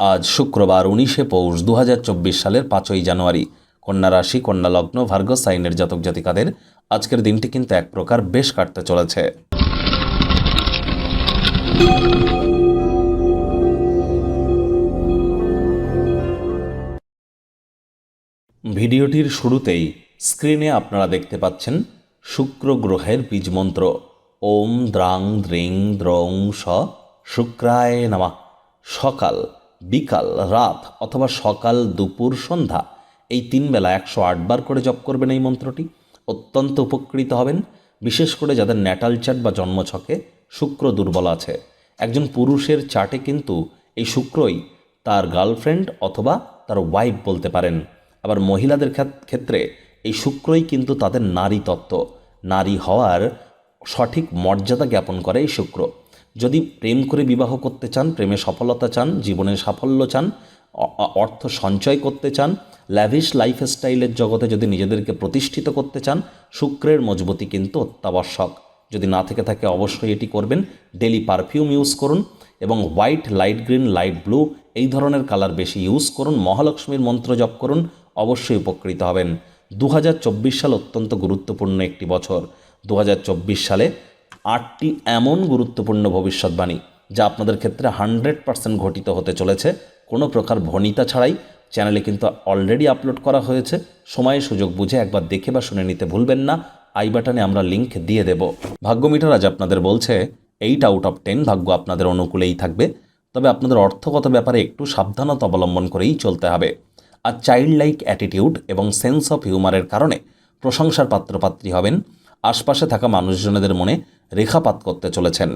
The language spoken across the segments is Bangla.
আজ শুক্রবার উনিশে পৌষ দু হাজার চব্বিশ সালের পাঁচই জানুয়ারি। কন্যা রাশি, কন্যা লগ্ন ভার্গ সাইনের জাতক জাতিকাদের আজকের দিনটি কিন্তু এক প্রকার বেশ কাটতে চলেছে। ভিডিওটির শুরুতেই স্ক্রিনে আপনারা দেখতে পাচ্ছেন শুক্র গ্রহের বীজমন্ত্র ওম দ্রাং দ্রিং দ্রং স শুক্রায় নামা। সকাল বিকাল, রাত অথবা সকাল, দুপুর, সন্ধ্যা এই তিন বেলা একশো আটবার করে জপ করবেন এই মন্ত্রটি। অত্যন্ত উপকৃত হবেন, বিশেষ করে যাদের ন্যাটাল চার্ট বা জন্মছকে শুক্র দুর্বল আছে। একজন পুরুষের চার্টে কিন্তু এই শুক্রই তার গার্লফ্রেন্ড অথবা তার ওয়াইফ বলতে পারেন। আবার মহিলাদের ক্ষেত্রে এই শুক্রই কিন্তু তাদের নারী তত্ত্ব নারী হওয়ার সঠিক মর্যাদা জ্ঞাপন করে এই শুক্র। যদি প্রেম করে বিবাহ করতে চান, প্রেমে সফলতা চান, জীবনে সাফল্য চান অর্থ সঞ্চয় করতে চান ল্যাভিশ লাইফস্টাইলের জগতে যদি নিজেদেরকে প্রতিষ্ঠিত করতে চান, শুক্রের মজবুতি কিন্তু অত্যাবশ্যক। যদি না থেকে থাকে, অবশ্যই এটি করবেন। ডেলি পারফিউম ইউজ করুন এবং white light green light blue এই ধরনের কালার বেশি ইউজ করুন। মহালক্ষ্মীর মন্ত্র জপ করুন, অবশ্যই উপকৃত হবেন। দু হাজার চব্বিশ সাল অত্যন্ত গুরুত্বপূর্ণ একটি বছর। দু হাজার চব্বিশ সালে আটটি এমন গুরুত্বপূর্ণ ভবিষ্যৎবাণী যা আপনাদের ক্ষেত্রে হান্ড্রেড পার্সেন্ট ঘটিত হতে চলেছে। কোনো প্রকার ভনিতা ছাড়াই চ্যানেলে কিন্তু অলরেডি আপলোড করা হয়েছে। সময়ে সুযোগ বুঝে একবার দেখে বা শুনে নিতে ভুলবেন না। আই বাটনে আমরা লিংক দিয়ে দেব। ভাগ্যমিটার আজ আপনাদের বলছে, এইট আউট অফ টেন ভাগ্য আপনাদের অনুকূলেই থাকবে। তবে আপনাদের অর্থগত ব্যাপারে একটু সাবধানতা অবলম্বন করেই চলতে হবে। আর চাইল্ড লাইক অ্যাটিটিউড এবং সেন্স অফ হিউমারের কারণে প্রশংসার পাত্রপাত্রী হবেন। আশপাশে থাকা মানুষজনেদের মনে রেখাপাত করতে চলেছেন।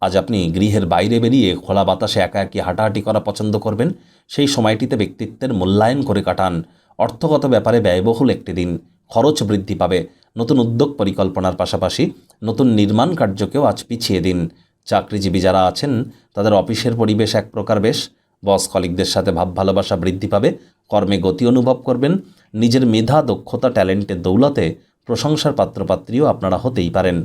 আজ আপনি গৃহের বাইরে বেরিয়ে খোলা বাতাসে একা একই হাঁটাহাঁটি করা পছন্দ করবেন, সেই সময়টিতে ব্যক্তিত্বের মূল্যায়ন করে কাটান। অর্থগত ব্যাপারে ব্যয়বহুল একটি দিন, খরচ বৃদ্ধি পাবে, নতুন উদ্যোগ পরিকল্পনার পাশাপাশি নতুন নির্মাণ কার্যকেও আজ পিছিয়ে দিন। চাকরিজীবী যারা আছেন, তাদের অফিসের পরিবেশ এক প্রকার বেশ। বস কলিকদের সাথে ভাব ভালোবাসা বৃদ্ধি পাবে, কর্মে গতি অনুভব করবেন, নিজের মেধা, দক্ষতা, ট্যালেন্টের দৌলতে প্রশংসার পাত্রপাত্রীও আপনারা হতেই পারেন।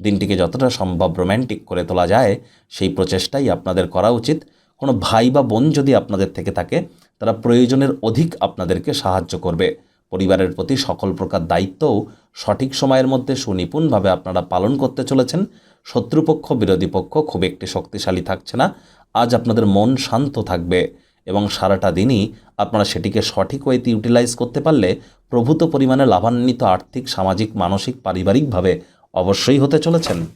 দিনটিকে যতটা সম্ভব রোম্যান্টিক করে তোলা যায়, সেই প্রচেষ্টাই আপনাদের করা উচিত। কোনো ভাই বা বোন যদি আপনাদের থেকে থাকে, তারা প্রয়োজনের অধিক আপনাদেরকে সাহায্য করবে। পরিবারের প্রতি সকল প্রকার দায়িত্বও সঠিক সময়ের মধ্যে সুনিপুণভাবে আপনারা পালন করতে চলেছেন। শত্রুপক্ষ, বিরোধী পক্ষ খুব একটি শক্তিশালী থাকছে না। আজ আপনাদের মন শান্ত থাকবে এবং সারাটা দিনই আপনারা সেটিকে সঠিক ওয়েতে ইউটিলাইজ করতে পারলে প্রভূত পরিমাণে লাভান্বিত আর্থিক, সামাজিক, মানসিক, পারিবারিকভাবে অবশ্যই হতে চলেছেন।